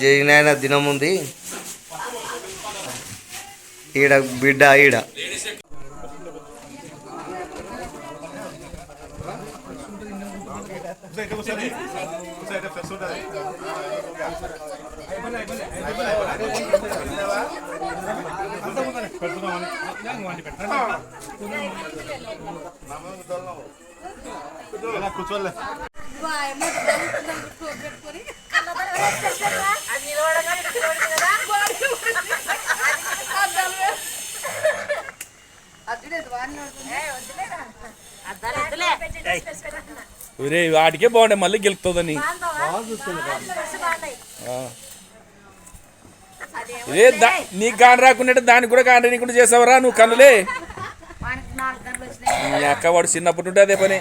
జైనాయన దినం ఉంది ఈడ బిడ్డ ఈడ. కూర్చోలే. ఒరే వాటికే బాగుండే మళ్ళీ గెలుపుతుందని. ఇదే దా నీకు కాని రాకుండా దానికి కూడా కాని నీకుండా చేసావరా నువ్వు కన్నులే? నీ అక్క వాడు చిన్నప్పటి నుండి అదే పని.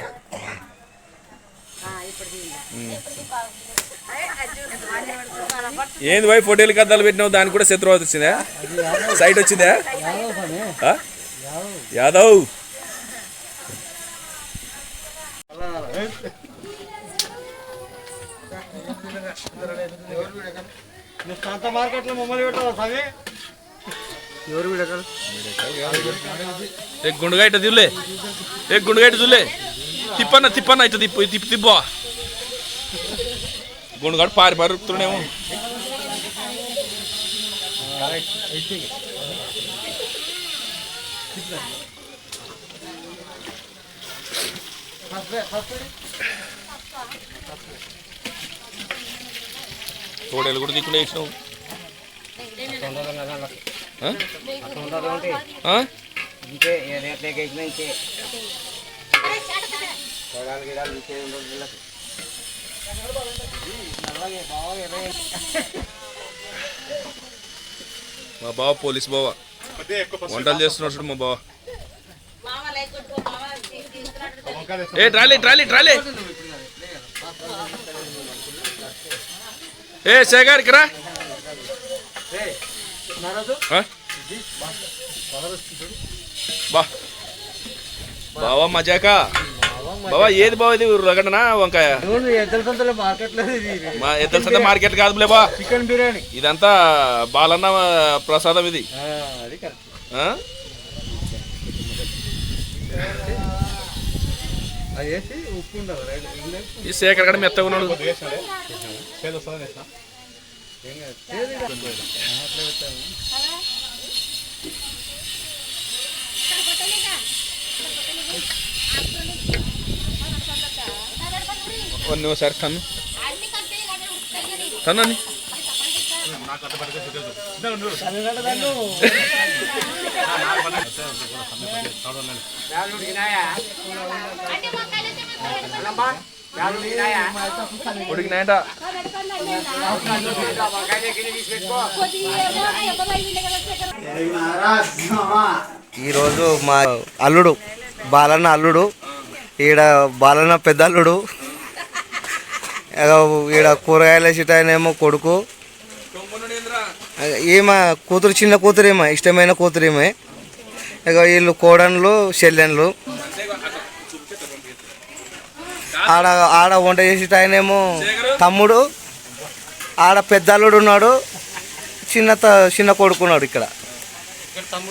ఏంది పోయి ఫోటోలు కద్దాలు పెట్టినావు? దానికి కూడా శత్రువాత వచ్చిందా? సైట్ వచ్చిందా? యాదవ్. సంత మార్కెట్లో మమ్మల్ని పెట్టాలి సవి ఎవరు గుండుగా ఇట్ట దిల్లే. ఏ గుండుగా ఇట్ట దిల్లే. తిప్పన్న తిప్పన్న ఇట్ట తిప్పు తిప్పు తిప్పు గుండుగాడు పారి పారుతున్నాము తోడేలు కూడా దిక్కులు వేసినావు ఇంకే ఇంకే మా బావ పోలీస్ బావ. వంటలు చేస్తున్నాడు చూడు మా బావ ఏ ట్రాలీ ట్రాలీ ట్రాలీ. ఏ శేఖర్ ఇక్కడ? బా. బావా మజాకా? బావా ఏది బావ ఇది? రగడనా? వంకాయ? మా ఎద్దల సంత మార్కెట్ కాదులే బా చికెన్ బిర్యానీ. ఇదంతా బాలన్న ప్రసాదం ఇది. అది కరెక్ట్. ఆ? అది వేసి ఉప్పు ఉండాలి రైట్? ఈ శేఖర్ గడ మెత్తగా ఉన్నాడు. కొన్ని ఒకసారి తను తనని ఉడికినాయంట ఈరోజు మా అల్లుడు బాలన్న అల్లుడు ఈడ బాలన్న పెద్ద అల్లుడు. ఈడ కూరగాయల చిటాయనేమో కొడుకు. ఈమె కూతురు చిన్న కూతురు ఏమో ఇష్టమైన కూతురు ఏమే ఇక వీళ్ళు కోడన్లు చెల్లెన్లు. ఆడ ఆడ వంట చేసేటాయనేమో తమ్ముడు ఆడ పెద్దల్లుడు ఉన్నాడు చిన్న చిన్న కొడుకున్నాడు ఇక్కడ.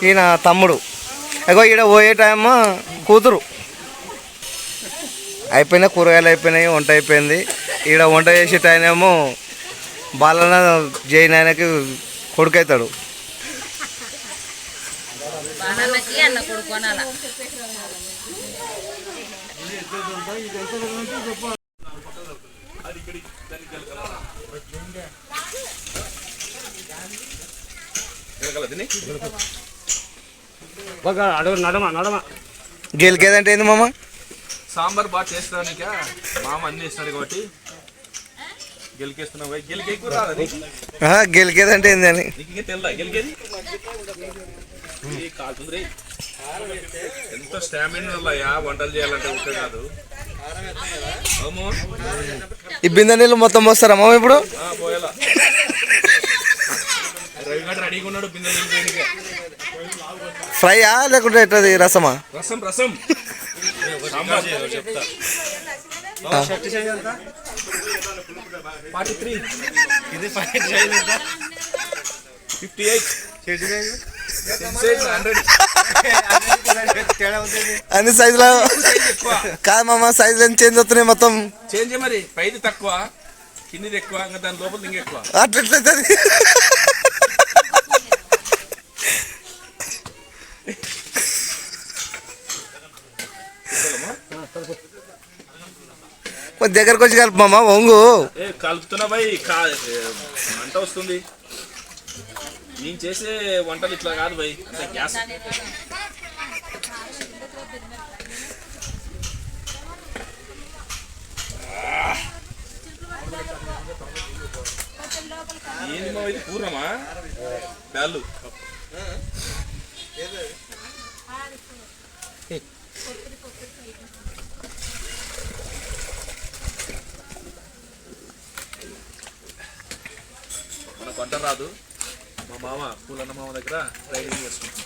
ఈయన తమ్ముడు. ఇగో ఈడ పోయే టైమ్ కూతురు. అయిపోయినాయి కూరగాయలు అయిపోయినాయి వంట అయిపోయింది. ఈడ వంట చేసే టైం ఏమో బాలన జైన్ ఆయనకి కొడుకు అవుతాడు బాణాలకి అన్న కొడుకు అనాల అడుగు నడమ నడమ. గెలికేదంటే ఏంది మామ? సాంబార్ బాగా చేస్తానిక? మామ అన్ని ఇస్తున్నాడు కాబట్టి గెలికేస్తున్నావు గెలికే కూర రాదా నీకు? ఆహా, గెలికేదంటే ఏంది అని? నీకు ఇంకా తెల్దా గెలికేది? ఇది కాలుతుంది రే. ఎంత స్టామినా ఉన్నాయా వంటలు చేయాలంటే ఉంటే కాదు. అవును ఈ బిందె నీళ్ళు మొత్తం వస్తారా మామ ఇప్పుడు. ఫ్రైయా లేకుంటే ఎట్టది రసమా? రసం రసం. సాంబార్. చెప్తా ఫార్టీ త్రీ ఇది ఫైవ్ సైజ్ ఎంత ఫిఫ్టీ ఎయిట్ అన్ని సైజులో కాదు మామ సైజులు ఏం చేంజ్ అవుతున్నాయి మొత్తం. చేంజ్ మరి? పైది తక్కువ కిందిది ఎక్కువ ఇంకా దాని లోపల ఇంకా ఎక్కువ. కొంచెం దగ్గరకు వచ్చి కలుపుమా వంగు. ఏ కలుపుతున్నా భయ్ కా మంట వస్తుంది. నేను చేసే వంటలు ఇట్లా కాదు భయ్ అంటే గ్యాస్. ఏంది మా ఇది పూర్ణమా? బ్యాళ్ళు. వంట రాదు. మా మామ పూలన్న మామ దగ్గర రైడింగ్ చేసుకుంటాం.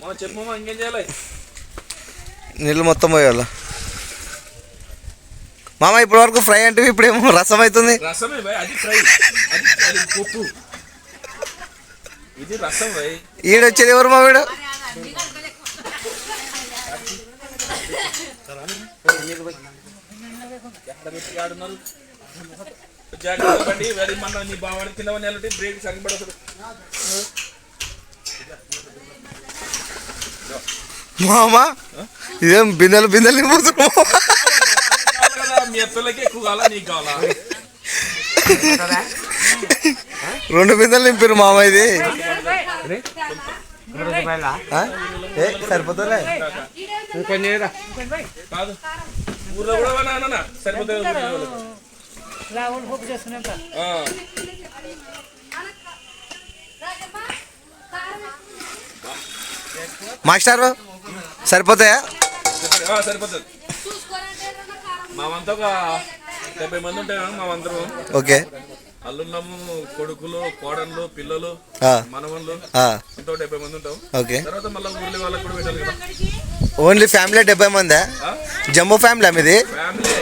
మామ చెప్పు మామ ఇంకేం చేయాలి? నీళ్ళు మొత్తం పోయాల? మామ ఇప్పటి వరకు ఫ్రై అంటే ఇప్పుడేమో రసం అవుతుంది. రసమే భయ్ అది ఫ్రై. అది అది పప్పు. ఇది రసం భయ్. ఈడొచ్చేది ఎవరు మా వీడు? ఎక్కడ పెట్టి ఆడున్నారు? జాగ్రత్త వెరీ మన నీ బావాడి కింద నెలటి బ్రేక్ సరిపడదు. మామ ఇదేం బిందెలు బిందెలు నింపుతున్నావు కదా మీ అత్తలకి ఎక్కువ కావాలా? నీకు కావాలా? రెండు బిందెలు నింపారు మామ ఇది. సరిపోతుందిలే కొంచెం ఏదా కాదు. ఊర్లో కూడా నాన్న సరిపోతుంది ఊర్లో వాళ్ళకి. ఆ, మాస్టారు సరిపోతాయా? సరిపోతుంది. మామంతా ఒక డెబ్బై మంది ఉంటాయి మామందరం ఓకే. అల్లుళ్ళము కొడుకులు కోడళ్ళు పిల్లలు మనవళ్ళు ఎంతో డెబ్బై మంది ఉంటాం. ఓకే. తర్వాత మళ్ళీ ఊర్లో వాళ్ళకి కూడా పెట్టాలి కదా. ఓన్లీ ఫ్యామిలీ డెబ్బై మందా? జంబో ఫ్యామిలీ మీది? Family.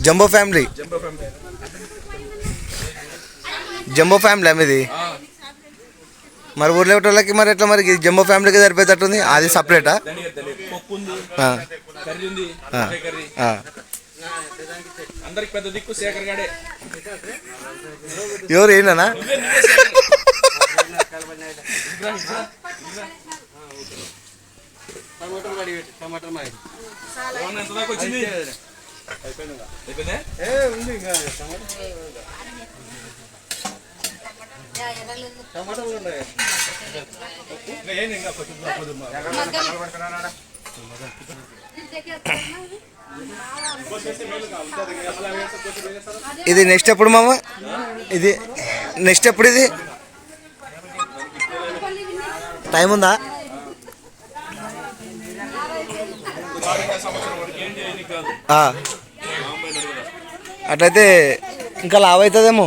Jumbo family. Jumbo family. Jumbo family మీది? ఆ, మరి ఊర్లో వాళ్ళకి మరి ఎట్లా మరి జంబో ఫ్యామిలీకి సరిపోయేటట్టుంది? అది సపరేటా? తెలియదు తెలియదు. పప్పు ఉంది ఆ, కర్రీ ఉంది ఆ. వంకాయ కర్రీ ఆ. అందరికి పెద్ద దిక్కు శేఖర్ గాడే. ఎవరు ఏంటనా. టమాటో రెడీ పెట్టి టమాటో మాది ఏమన్నా ఎంత దాకా వచ్చింది అయిపోయిందా ఏ ఉంది ఇంకా టమాటోలు ఉన్నాయి ఇంకా ఏంది ఇంకా కొంచెం ఇది నెక్స్ట్ ఎప్పుడు మామ? ఇది నెక్స్ట్ ఎప్పుడు ఇది? టైం ఉందా? అట్లయితే ఇంకా లావ్ అవుతుందేమో?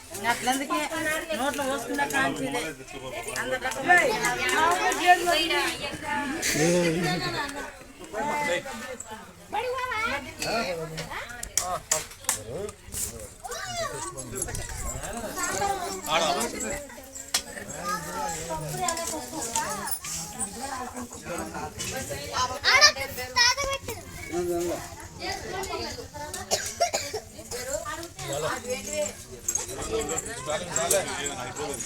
అట్లందుకే నోట్లో పోసుకున్న కాంచిదే అందరిలో అయిపోయింది